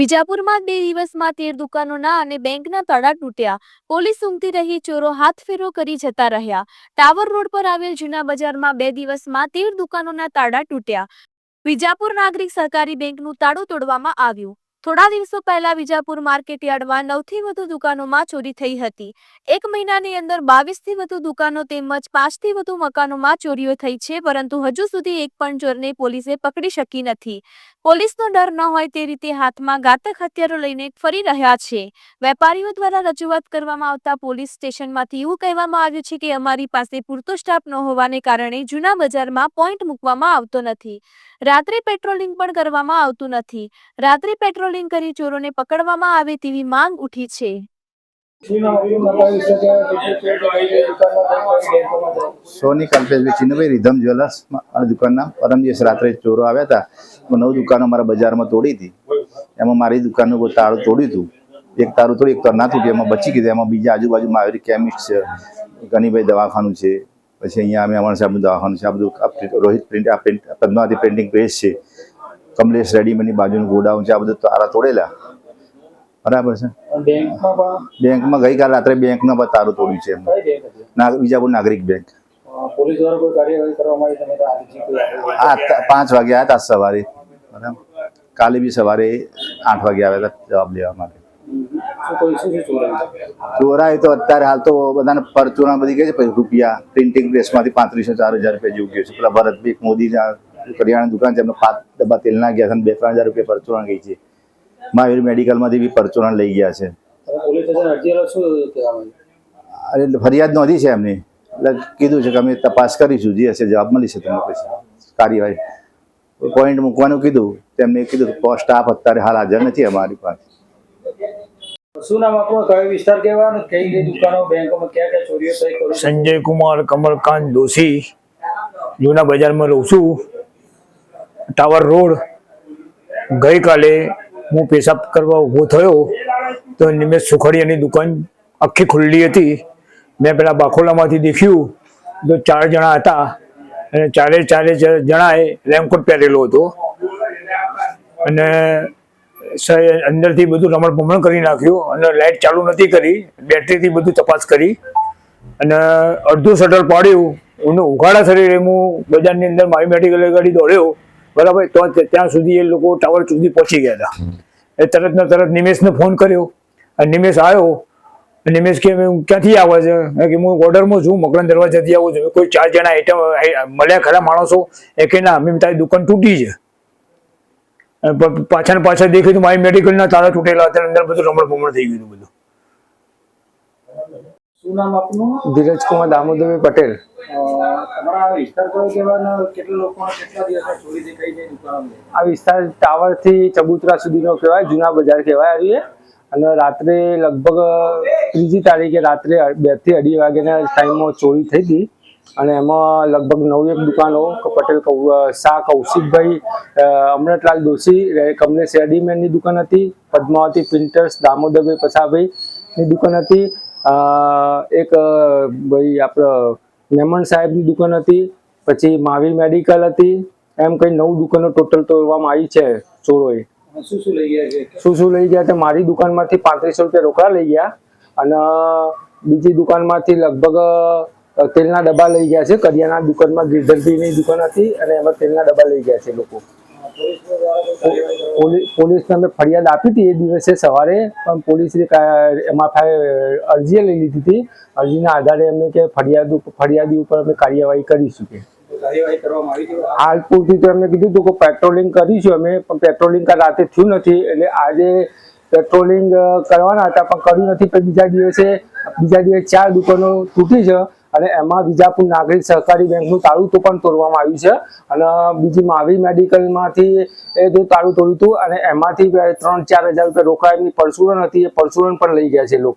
વિજાપુરમાં બે દિવસમાં તેર દુકાનોના અને બેંકના તાળા તૂટ્યા. પોલીસ ઊંઘતી રહી, ચોરો હાથફેરો કરી જતા રહ્યા. ટાવર રોડ પર આવેલ જૂના બજારમાં બે દિવસમાં તેર દુકાનોના તાળા તૂટ્યા. વિજાપુર નાગરિક સહકારી બેંકનું તાળું તોડવામાં આવ્યું. થોડા દિવસો પહેલા વિજાપુર માર્કેટ યાર્ડમાં નવથી વધુ દુકાનોમાં ચોરી થઈ હતી. એક મહિનાની અંદર બાવીસથી વધુ દુકાનો તેમજ પાંચથી વધુ મકાનોમાં ચોરીઓ થઈ છે, પરંતુ હજુ સુધી એક પણ ચોરને પોલીસે પકડી શકી નથી. પોલીસનો ડર ન હોય તે રીતે હાથમાં ઘાતક હથિયારો લઈને ફરી રહ્યા છે. વેપારીઓ દ્વારા રજૂઆત કરવામાં આવતા પોલીસ સ્ટેશનમાંથી એવું કહેવામાં આવ્યું છે કે અમારી પાસે પૂરતો સ્ટાફ ન હોવાને કારણે જૂના બજારમાં પોઈન્ટ મૂકવામાં આવતો નથી. રાત્રે પેટ્રોલિંગ પણ કરવામાં આવતું નથી. રાત્રે પેટ્રોલિંગ કરી ચોરોને પકડવામાં આવે તેવી માંગ ઉઠી છે. સોની કલ્પેશભાઈ ચિન્નભાઈ, રીધમ જ્વેલર્સ દુકાનના. પરમ દિવસ રાત્રે ચોરો આવ્યા હતા. નવ દુકાનો મારા બજારમાં તોડી હતી. એમાં મારી દુકાનનું કોઈ તાળું તોડ્યું હતું. એક તારું તોડી એક તાર ના તૂટ્યું એમાં બચી ગયું એમાં બીજા આજુબાજુમાં આવેલી કેમિસ્ટ છે, ગનીભાઈ દવાખાનું છે. પછી અહીંયા અમે અમારા સાહેબનું દવાખાનું છે. આ બધું રોહિત પ્રિન્ટ, આ પ્રિન્ટ પદ્માવતી પ્રિન્ટિંગ પ્રેસ છે. કમલેશ રેડીમેડની બાજુનું ગોડાઉન છે આ બધું તારા તોડેલા? બરાબર છે? બેંકમાં ગઈકાલ રાત્રે બેંકનો પણ તારું તોડ્યું છે એમને વિજાપુર નાગરિક બેંક. ત- પાંચ વાગે આવ્યા હતા સવારે. બરાબર. કાલે બી સવારે આઠ વાગે આવ્યા હતા જવાબ લેવા માટે. ચોરાયું? તો અત્યારે હાલ તો બધાને પરચુરણ બધી કહે છે રૂપિયા પ્રિન્ટિંગ પ્રેસમાંથી પાંત્રીસો ચાર હજાર રૂપિયા જેવું ગયું છે. પેલા ભરતભાઈ મોદીના કરિયાણા દુકાન છે એમને પાંચ ડબ્બા તેલના ગયા છે અને બે ત્રણ હજાર રૂપિયા પરચુરણ ગઈ છે. મહાવીર મેડિકલમાંથી બી પરચુરણ લઈ ગયા છે. એટલે ફરિયાદ નોંધી છે એમની. એટલે કીધું છે કે અમે તપાસ કરીશું જે હશે જવાબ મળી છે તમને પછી. કાર્યવાહી. પોઈન્ટ મૂકવાનું કીધું તેમને કીધું કે સ્ટાફ અત્યારે હાલ હાજર નથી અમારી પાસે. શું નામ આપણું કયો વિસ્તાર કહેવાય અને કઈ કઈ દુકાનો બેંકોમાં ક્યાં ક્યાં ચોરીઓ થઈ કરું સંજય કુમાર કમલકાંત દોશી. જૂના બજારમાં રહું છું. ટાવર રોડ ગઈકાલે હું પેશાબ કરવા ઊભો થયો, તો નિમેશ સુખડિયાની દુકાન આખી ખુલ્લી હતી. મેં પેલા બાખોલામાંથી દેખ્યું, તો ચાર જણા હતા. અને ચારે ચારે જણાએ રેમકોટ પહેરેલો હતો. અને અંદરથી બધું રમણ ભમણ કરી નાખ્યું અને લાઇટ ચાલુ નથી કરી, બેટરીથી બધું તપાસ કરી. અને અડધું શટર પાડ્યું એનું ઉઘાડા શરીરે હું બજારની અંદર મારી મેડિકલ ગાડી દોડ્યો. બરાબર? તો ત્યાં સુધી એ લોકો ટાવર સુધી પહોંચી ગયા હતા. એ તરત ને તરત નિમેશને ફોન કર્યો. અને નિમેશ આવ્યો. નિમેશ કે હું ક્યાંથી આવે છે? કે હું ઓર્ડરમાં છું મકરન દરવાજાથી આવું છું. કોઈ ચાર જણા આઈટમ મળ્યા ખરા માણસો. એ કે ના મેં તારી દુકાન તૂટી છે. પાછળ ને પાછળ દેખ્યું તો મારી મેડિકલના તાળા તૂટેલા હતા અંદર બધું રમણ ભમણ થઈ ગયું બધું. શું નામ આપનું? ધીરજકુમાર દામોદરભાઈ પટેલ. તમારા વિસ્તાર કયો કહેવાય કેટલા લોકોને કેટલા દિવસમાં કઈ કઈ આ વિસ્તાર ટાવરથી ચબુતરા સુધીનો કહેવાય, જૂના બજાર કહેવાય આવ્યું અને રાત્રે લગભગ ત્રીજી તારીખે રાત્રે બેથી અઢી વાગ્યાના ટાઈમમાં ચોરી થઈ હતી. અને એમાં લગભગ નવ એક દુકાનો પટેલ શાહ કૌશિકભાઈ અમૃતલાલ દોશી કમલેશ રેડીમેડની દુકાન હતી, પદ્માવતી પ્રિન્ટર્સ, દામોદરભાઈ પછાભાઈની દુકાન હતી. એક ભાઈ આપણો મેમન સાહેબની દુકાન હતી પછી મહાવીર મેડિકલ હતી એમ કઈ નવ દુકાનો ટોટલ તોડવામાં આવી છે ચોરોએ શું શું લઈ ગયા છે? શું શું લઈ ગયા તો મારી દુકાનમાંથી પાંત્રીસો રૂપિયા રોકડા લઈ ગયા અને બીજી દુકાનમાંથી લગભગ તેલના ડબ્બા લઈ ગયા છે. કરિયાના દુકાનમાં ગીરધરભીની દુકાન હતી અને એમાં તેલના ડબ્બા લઈ ગયા છે લોકો. પોલીસને અમે ફરિયાદ આપી હતી એ દિવસે સવારે પણ પોલીસે ફા- અરજી લઈ લીધી હતી. અરજીના આધારે અમે કે ફરિયાદ ફરિયાદી ઉપર અમે કાર્યવાહી કરીશું કે. કાર્યવાહી કરવામાં આવી છે? હાલ પૂરતી તો એમને કીધું હતું કે પેટ્રોલિંગ કરીશું અમે પણ પેટ્રોલિંગ કાલ રાતે થયું નથી એટલે આજે પેટ્રોલિંગ કરવાના હતા પણ કર્યું નથી. પણ બીજા દિવસે બીજા દિવસે ચાર દુકાનો તૂટી છે. અને એમાં વિજાપુર નાગરિક સહકારી બેંકનું તાળું તો પણ તોડવામાં આવ્યું છે. અને બીજી માવી મેડિકલમાંથી એ જે તાળું તોડ્યું હતું અને એમાંથી ત્રણ, ચાર હજાર રૂપિયા રોકડા એમની પરસુરણ હતી, એ પરસુરણ પણ લઈ ગયા છે લોકો.